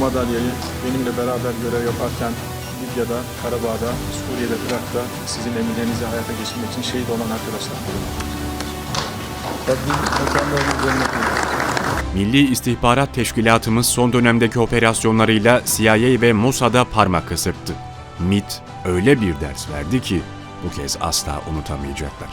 madalyayı benimle beraber görev yaparken Libya'da, Karabağ'da, Suriye'de, Irak'ta sizin emirlerinizi hayata geçirmek için şehit olan arkadaşlar. Milli İstihbarat Teşkilatımız son dönemdeki operasyonlarıyla CIA ve Mossad'a parmak ısırttı. MIT öyle bir ders verdi ki bu kez asla unutamayacaklar.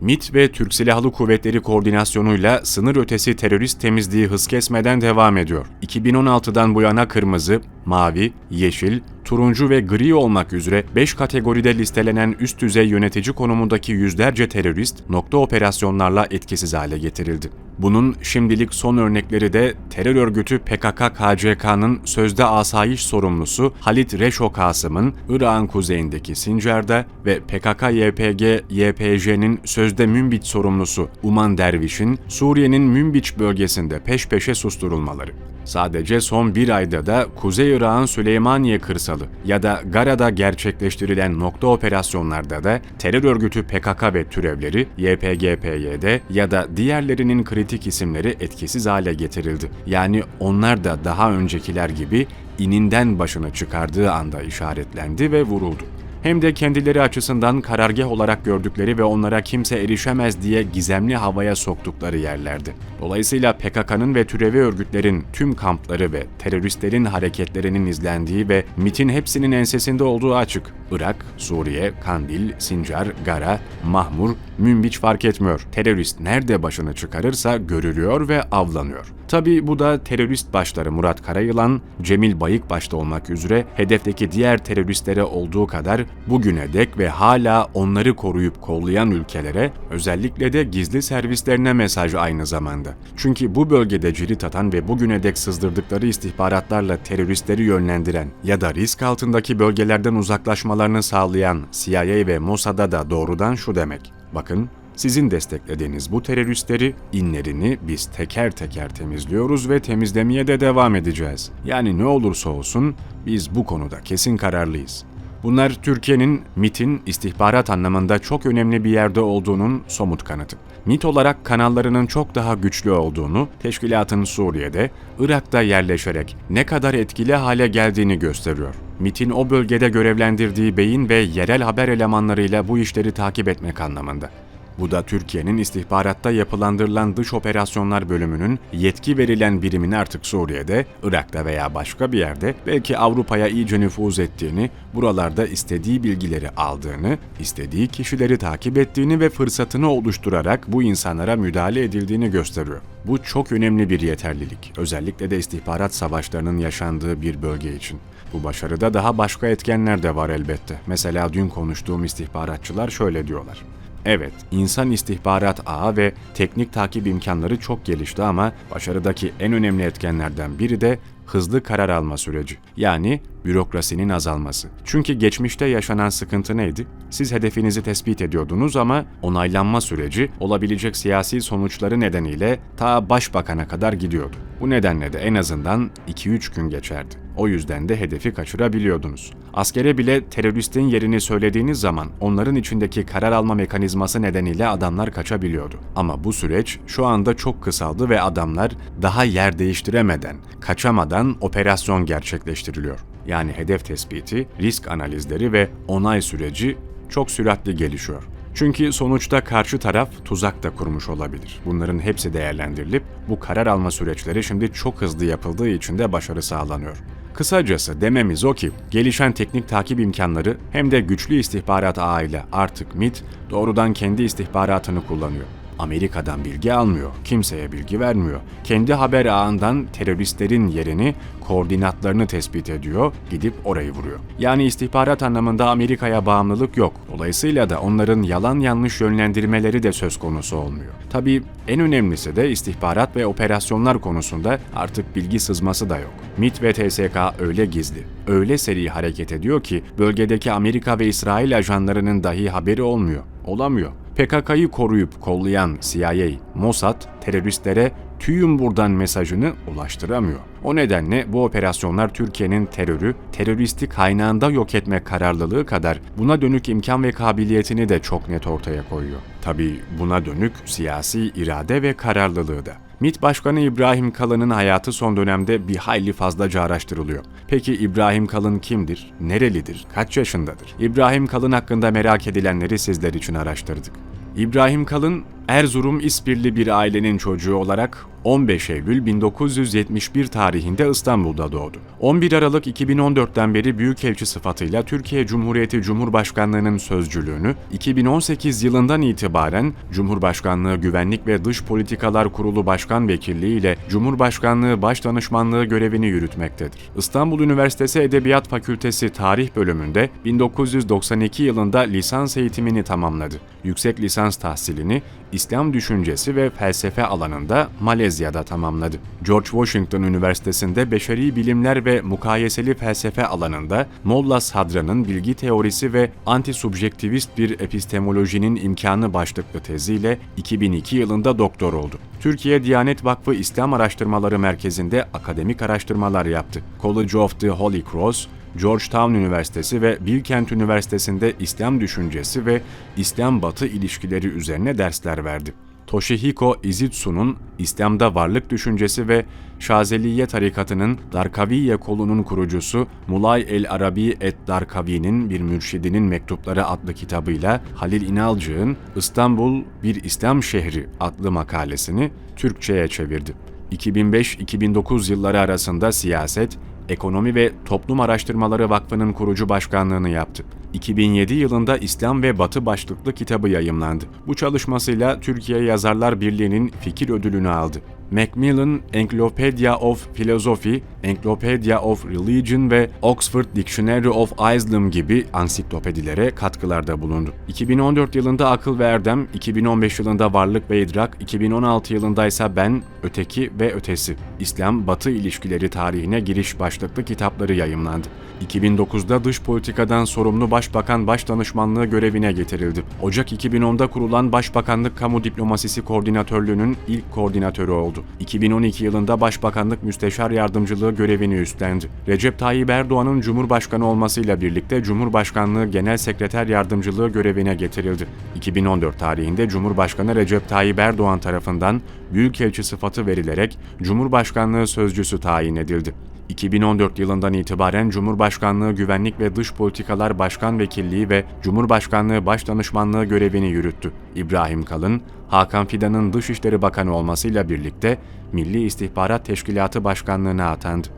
MIT ve Türk Silahlı Kuvvetleri koordinasyonuyla sınır ötesi terörist temizliği hız kesmeden devam ediyor. 2016'dan bu yana kırmızı, mavi, yeşil, turuncu ve gri olmak üzere 5 kategoride listelenen üst düzey yönetici konumundaki yüzlerce terörist nokta operasyonlarla etkisiz hale getirildi. Bunun şimdilik son örnekleri de terör örgütü PKK-KCK'nın sözde asayiş sorumlusu Halit Reşo Kasım'ın Irak'ın kuzeyindeki Sincar'da ve PKK-YPG-YPJ'nin sözde Münbiç sorumlusu Uman Derviş'in Suriye'nin Münbiç bölgesinde peş peşe susturulmaları. Sadece son bir ayda da Kuzey Irak'ın Süleymaniye kırsalı ya da Gara'da gerçekleştirilen nokta operasyonlarda da terör örgütü PKK ve türevleri YPG-PYD ya da diğerlerinin kritik isimleri etkisiz hale getirildi. Yani onlar da daha öncekiler gibi ininden başını çıkardığı anda işaretlendi ve vuruldu hem de kendileri açısından karargah olarak gördükleri ve onlara kimse erişemez diye gizemli havaya soktukları yerlerdi. Dolayısıyla PKK'nın ve türevi örgütlerin tüm kampları ve teröristlerin hareketlerinin izlendiği ve MIT'in hepsinin ensesinde olduğu açık. Irak, Suriye, Kandil, Sincar, Gara, Mahmur, Münbiç fark etmiyor. Terörist nerede başını çıkarırsa görülüyor ve avlanıyor. Tabi bu da terörist başları Murat Karayılan, Cemil Bayık başta olmak üzere hedefteki diğer teröristlere olduğu kadar bugüne dek ve hala onları koruyup kollayan ülkelere, özellikle de gizli servislerine mesaj aynı zamanda. Çünkü bu bölgede cirit atan ve bugüne dek sızdırdıkları istihbaratlarla teröristleri yönlendiren ya da risk altındaki bölgelerden uzaklaşmalarını sağlayan CIA ve Mossad'a da doğrudan şu demek. Bakın sizin desteklediğiniz bu teröristleri, inlerini biz teker teker temizliyoruz ve temizlemeye de devam edeceğiz. Yani ne olursa olsun biz bu konuda kesin kararlıyız. Bunlar Türkiye'nin MIT'in istihbarat anlamında çok önemli bir yerde olduğunun somut kanıtı. MIT olarak kanallarının çok daha güçlü olduğunu, teşkilatın Suriye'de, Irak'ta yerleşerek ne kadar etkili hale geldiğini gösteriyor. MIT'in o bölgede görevlendirdiği beyin ve yerel haber elemanlarıyla bu işleri takip etmek anlamında. Bu da Türkiye'nin istihbaratta yapılandırılan dış operasyonlar bölümünün yetki verilen birimin artık Suriye'de, Irak'ta veya başka bir yerde belki Avrupa'ya iyice nüfuz ettiğini, buralarda istediği bilgileri aldığını, istediği kişileri takip ettiğini ve fırsatını oluşturarak bu insanlara müdahale edildiğini gösteriyor. Bu çok önemli bir yeterlilik, özellikle de istihbarat savaşlarının yaşandığı bir bölge için. Bu başarıda daha başka etkenler de var elbette. Mesela dün konuştuğum istihbaratçılar şöyle diyorlar. Evet, insan istihbarat ağı ve teknik takip imkanları çok gelişti ama başarıdaki en önemli etkenlerden biri de hızlı karar alma süreci. Yani bürokrasinin azalması. Çünkü geçmişte yaşanan sıkıntı neydi? Siz hedefinizi tespit ediyordunuz ama onaylanma süreci olabilecek siyasi sonuçları nedeniyle ta başbakana kadar gidiyordu. Bu nedenle de en azından 2-3 gün geçerdi. O yüzden de hedefi kaçırabiliyordunuz. Askere bile teröristin yerini söylediğiniz zaman onların içindeki karar alma mekanizması nedeniyle adamlar kaçabiliyordu. Ama bu süreç şu anda çok kısaldı ve adamlar daha yer değiştiremeden, kaçamadan operasyon gerçekleştiriliyor. Yani hedef tespiti, risk analizleri ve onay süreci çok süratli gelişiyor. Çünkü sonuçta karşı taraf tuzak da kurmuş olabilir. Bunların hepsi değerlendirilip bu karar alma süreçleri şimdi çok hızlı yapıldığı için de başarı sağlanıyor. Kısacası dememiz o ki gelişen teknik takip imkanları hem de güçlü istihbarat ağıyla artık MIT doğrudan kendi istihbaratını kullanıyor. Amerika'dan bilgi almıyor, kimseye bilgi vermiyor. Kendi haber ağından teröristlerin yerini, koordinatlarını tespit ediyor, gidip orayı vuruyor. Yani istihbarat anlamında Amerika'ya bağımlılık yok. Dolayısıyla da onların yalan yanlış yönlendirmeleri de söz konusu olmuyor. Tabii en önemlisi de istihbarat ve operasyonlar konusunda artık bilgi sızması da yok. MIT ve TSK öyle gizli, öyle seri hareket ediyor ki bölgedeki Amerika ve İsrail ajanlarının dahi haberi olmuyor, olamıyor. PKK'yı koruyup kollayan CIA, Mossad, teröristlere tüyün buradan mesajını ulaştıramıyor. O nedenle bu operasyonlar Türkiye'nin terörü, teröristi kaynağında yok etme kararlılığı kadar buna dönük imkan ve kabiliyetini de çok net ortaya koyuyor. Tabii buna dönük siyasi irade ve kararlılığı da. MİT Başkanı İbrahim Kalın'ın hayatı son dönemde bir hayli fazlaca araştırılıyor. Peki İbrahim Kalın kimdir? Nerelidir? Kaç yaşındadır? İbrahim Kalın hakkında merak edilenleri sizler için araştırdık. İbrahim Kalın, Erzurum İspirli bir ailenin çocuğu olarak 15 Eylül 1971 tarihinde İstanbul'da doğdu. 11 Aralık 2014'ten beri Büyükelçi sıfatıyla Türkiye Cumhuriyeti Cumhurbaşkanlığı'nın sözcülüğünü, 2018 yılından itibaren Cumhurbaşkanlığı Güvenlik ve Dış Politikalar Kurulu Başkan Vekilliği ile Cumhurbaşkanlığı Başdanışmanlığı görevini yürütmektedir. İstanbul Üniversitesi Edebiyat Fakültesi Tarih bölümünde 1992 yılında lisans eğitimini tamamladı. Yüksek lisans tahsilini İslam düşüncesi ve felsefe alanında Malezya'da tamamladı. George Washington Üniversitesi'nde beşeri bilimler ve mukayeseli felsefe alanında Molla Sadra'nın bilgi teorisi ve antisubjektivist bir epistemolojinin imkanı başlıklı teziyle 2002 yılında doktor oldu. Türkiye Diyanet Vakfı İslam Araştırmaları Merkezi'nde akademik araştırmalar yaptı. College of the Holy Cross, Georgetown Üniversitesi ve Bilkent Üniversitesi'nde İslam düşüncesi ve İslam-Batı ilişkileri üzerine dersler verdi. Toshihiko Izutsu'nun İslam'da varlık düşüncesi ve Şazeliye tarikatının Darkaviye kolunun kurucusu Mulay el-Arabi et-Darkavi'nin bir mürşidinin mektupları adlı kitabıyla Halil İnalcık'ın İstanbul bir İslam şehri adlı makalesini Türkçe'ye çevirdi. 2005-2009 yılları arasında siyaset, Ekonomi ve Toplum Araştırmaları Vakfı'nın kurucu başkanlığını yaptı. 2007 yılında İslam ve Batı başlıklı kitabı yayımlandı. Bu çalışmasıyla Türkiye Yazarlar Birliği'nin fikir ödülünü aldı. Macmillan Encyclopedia of Philosophy, Encyclopedia of Religion ve Oxford Dictionary of Islam gibi ansiklopedilere katkılarda bulundu. 2014 yılında Akıl ve Erdem, 2015 yılında Varlık ve İdrak, 2016 yılında ise Ben, Öteki ve Ötesi, İslam-Batı ilişkileri tarihine giriş başlıklı kitapları yayımlandı. 2009'da dış politikadan sorumlu Başbakan Başdanışmanlığı görevine getirildi. Ocak 2010'da kurulan Başbakanlık Kamu Diplomasisi Koordinatörlüğü'nün ilk koordinatörü oldu. 2012 yılında Başbakanlık Müsteşar Yardımcılığı görevini üstlendi. Recep Tayyip Erdoğan'ın Cumhurbaşkanı olmasıyla birlikte Cumhurbaşkanlığı Genel Sekreter Yardımcılığı görevine getirildi. 2014 tarihinde Cumhurbaşkanı Recep Tayyip Erdoğan tarafından Büyükelçi sıfatı verilerek Cumhurbaşkanlığı Sözcüsü tayin edildi. 2014 yılından itibaren Cumhurbaşkanlığı Güvenlik ve Dış Politikalar Başkan Vekilliği ve Cumhurbaşkanlığı Başdanışmanlığı görevini yürüttü. İbrahim Kalın, Hakan Fidan'ın Dışişleri Bakanı olmasıyla birlikte Milli İstihbarat Teşkilatı Başkanlığına atandı.